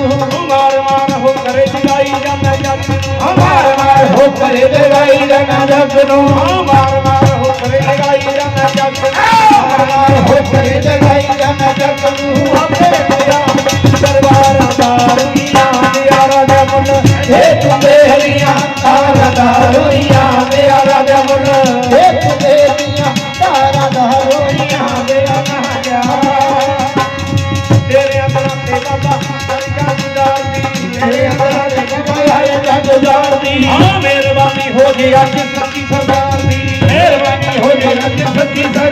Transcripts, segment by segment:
ਮਾਰ ਮਾਰ ਹੋ ਕਰੇ ਜਗਾਈ ਜਾਂਦਾ ਜੱਟ ਨੂੰ ਮਾਰ ਮਾਰ ਹੋ ਕਰੇ ਦਵਾਈ ਰਣਾ ਜਗ ਨੂੰ। ਮਾਰ ਮਾਰ ਹੋ ਕਰੇ ਜਗਾਈ ਜਾਂਦਾ ਜੱਟ ਮਾਰ ਮਾਰ ਹੋ ਕਰੇ ਦਵਾਈ ਰਣਾ ਜਗ ਨੂੰ। ਆਪੇ ਪਿਆ ਦਰਬਾਰਾਂ ਦਾ ਰੁਈਆਂ ਦਿਆ ਰਾਜਾ ਮੁੱਲ। ਇਹ ਤੂੰ ਬੇਲੀਆਂ ਤਾਰਾ ਦਾ ਰੋਈਆਂ। जाए अजित सती सरदार मेहरबानी हो जाए अजित सती सरदार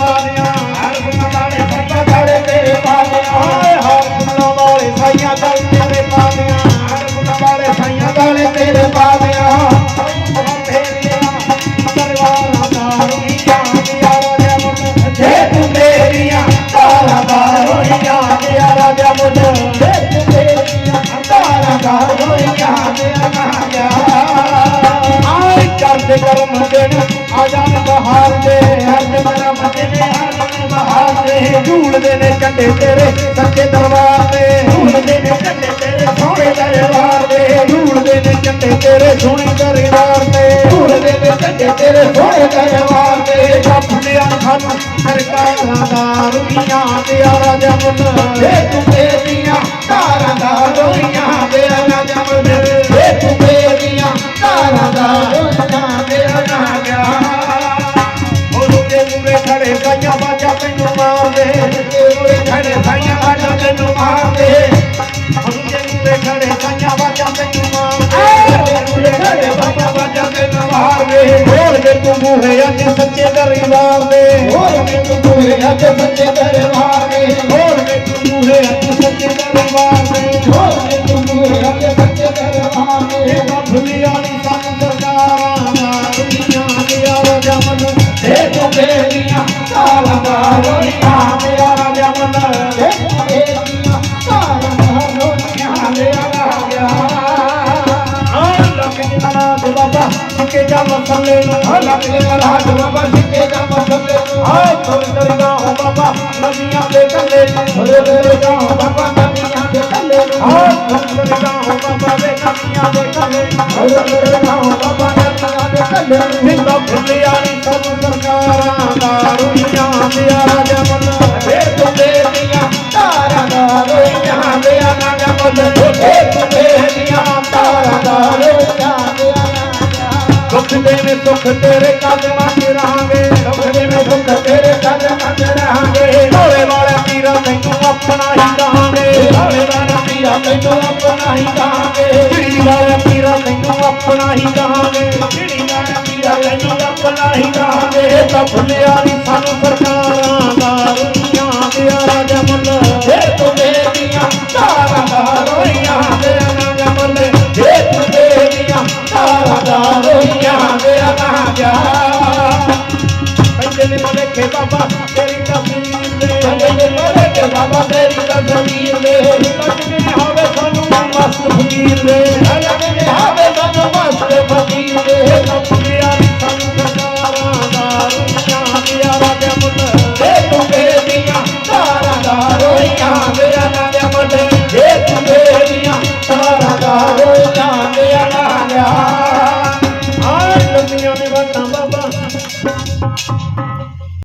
পারে ਮਤਨੇ ਝੂਲਦੇ ਨੇ ਝੰਡੇ ਤੇਰੇ, ਸੱਚੇ ਦਰਬਾਰ ਤੇ ਝੂਲਦੇ ਨੇ ਝੰਡੇ ਤੇਰੇ, ਸੋਹਣੇ ਦਰਬਾਰ ਦੇ। ਝੂਲਦੇ ਨੇ ਝੰਡੇ ਤੇਰੇ, ਸੋਹਣੇ ਦਰਬਾਰ ਤੇ ਝੂਲਦੇ ਨੇ ਝੰਡੇ ਤੇਰੇ, ਸੋਹਣੇ ਦਰਬਾਰ ਦੇ। ਫੁੱਲਿਆ ਸਾਨੂੰ ਸਰਕਾਰਾਂ ਦਾ ਰੁਈਆਂ ਤੇ ਆ ਰਾਜਾ ਮੁੱਲ। ਜੇ ਤੂੰ ਮੇਰੀਆਂ ਤਾਰਾਂ ਦਾ ਤੂੰ ਮੂਹੇ ਅੱਜ ਸੱਚੇ ਦਰਬਾਰ ਦੇ। ਹੋਰ ਮੈਂ ਤੂੰ ਪੂਰੇ ਅੱਜ ਸੱਚੇ ਦਰਬਾਰ ਦੇ। ਹੋਰ ਜੇ ਤੂੰ ਮੂਹੇ ਅੱਜ ਸੱਚੇ ਦਰਬਾਰ ਦੇ। ਹੋਰ ਮੈਂ ਤੂੰ ਪੂਰੇ ਅੱਜ ਸੱਚੇ ਦਰਬਾਰ ਦੇ। ਇਹ ਭੁੱਲਿਆ ਨਹੀਂ ਸਾਨੂੰ ਸਰਕਾਰਾਂ ਦਾ ਦੁਨੀਆਂ ਦੇ ਆ ਰਾਜਾ ਮਨ ਜੇ ਤੂੰ ਮੇਰੀਆਂ ਤਾਰਾਂ ਦਾ ਰੋਈਆਂ ਮੇਰਾ ਰਾਜਾ ਮੁੱਲ ਜੇ ਤੂੰ ਮੇਰੀਆਂ کہ مصلے نا راڈوا واسکے دا مصلے آ سندر دا ہو بابا دنیا دے کنے ہو سندر دا ہو بابا دنیا دے کنے آ سندر دا ہو بابا دنیا دے کنے ہو سندر دا ہو بابا دنیا دے کنے سینڈو کھلیانی سندر سرکاراں ਦੇ ਨੇ ਤੇਰੇ ਕਦਮਾਂ 'ਚ ਰਹਾਂਗੇ ਦੁੱਖ ਦੇ ਦੁੱਖ ਤੇਰੇ ਕਦਮਾਂ 'ਚ ਰਹਾਂਗੇ ਢੋਲੇ ਵਾਲੇ ਪੀਰਾਂ ਤੈਨੂੰ ਆਪਣਾ ਹੀ ਕਹਾਂਗੇ। ਹਾਲੇ ਵਾਲਾ ਪੀਰਾ ਤੈਨੂੰ ਆਪਣਾ ਹੀ ਕਹਾਂਗੇ। ਢਿੜੀ ਵਾਲੇ ਪੀਰਾਂ ਤੈਨੂੰ ਆਪਣਾ ਹੀ ਕਹਾਂਗੇ। ਜਿਹੜੀ ਵਾਲਾ ਪੀਰਾ ਤੈਨੂੰ ਆਪਣਾ ਹੀ ਕਹਾਂਗੇ। ਇਹ ਨਹੀਂ ਸਾਨੂੰ मंदिर में रखे बाबा तेरी तस्वीर मंदिर में रखे बाबा तेरी तस्वीर